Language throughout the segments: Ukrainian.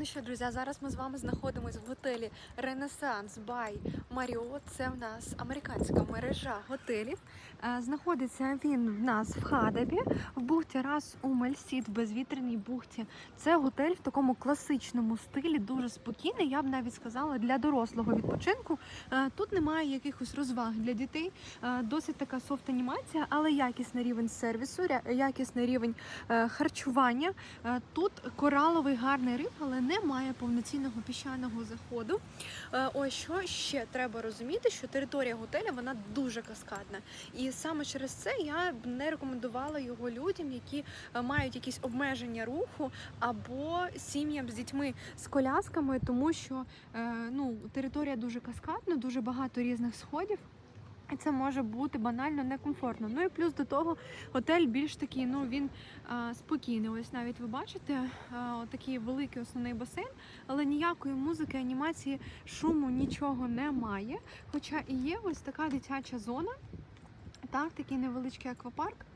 Ну що, друзі, зараз ми з вами знаходимося в готелі Ренесанс Бай Маріот. Це в нас американська мережа готелів. Е, Знаходиться він в нас в Хадабі, в бухті Рас Умель Сіт, в безвітряній бухті. Це готель в такому класичному стилі, дуже спокійний. Я б навіть сказала для дорослого відпочинку. Е, Тут немає якихось розваг для дітей. Е, Досить така софт-анімація, але якісний рівень сервісу, якісний рівень харчування. Тут кораловий гарний риб, але немає повноцінного піщаного заходу. Е, Ось що ще треба розуміти, що територія готеля вона дуже каскадна. І саме через це я б не рекомендувала його людям, які е, мають якісь обмеження руху або сім'ям з дітьми з колясками, тому що е, ну, територія дуже каскадна, дуже багато різних сходів. І це може бути банально некомфортно. Ну і плюс до того готель більш такий, ну він а, спокійний. Ось навіть ви бачите, а, такий великий основний басейн, але ніякої музики, анімації, шуму, нічого немає. Хоча і є ось така дитяча зона, так, такий невеличкий аквапарк,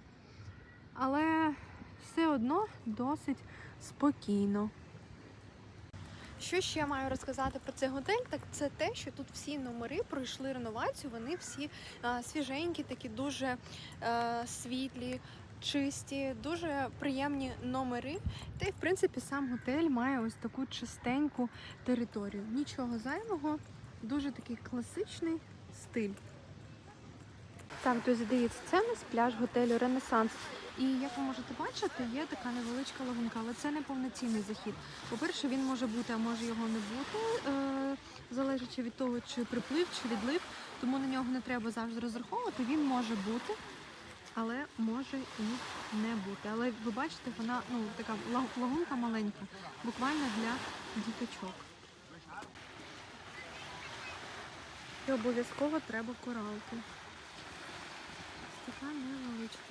але все одно досить спокійно. Що ще я маю розказати про цей готель? Так це те, що тут всі номери пройшли реновацію. Вони всі а, свіженькі, такі дуже а, світлі, чисті, дуже приємні номери. Та й в принципі сам готель має ось таку чистеньку територію. Нічого зайвого, дуже такий класичний стиль. Так, друзі, дивіться, це у нас пляж готелю Ренесанс. І як ви можете бачити, є така невеличка лагунка, але це не повноцінний захід. По-перше, він може бути, а може його не бути, е- залежачи від того, чи приплив, чи відлив. Тому на нього не треба завжди розраховувати. Він може бути, але може і не бути. Але ви бачите, вона ну така лагунка маленька, буквально для діточок. І обов'язково треба коралки. Ось Така невеличка лагунка.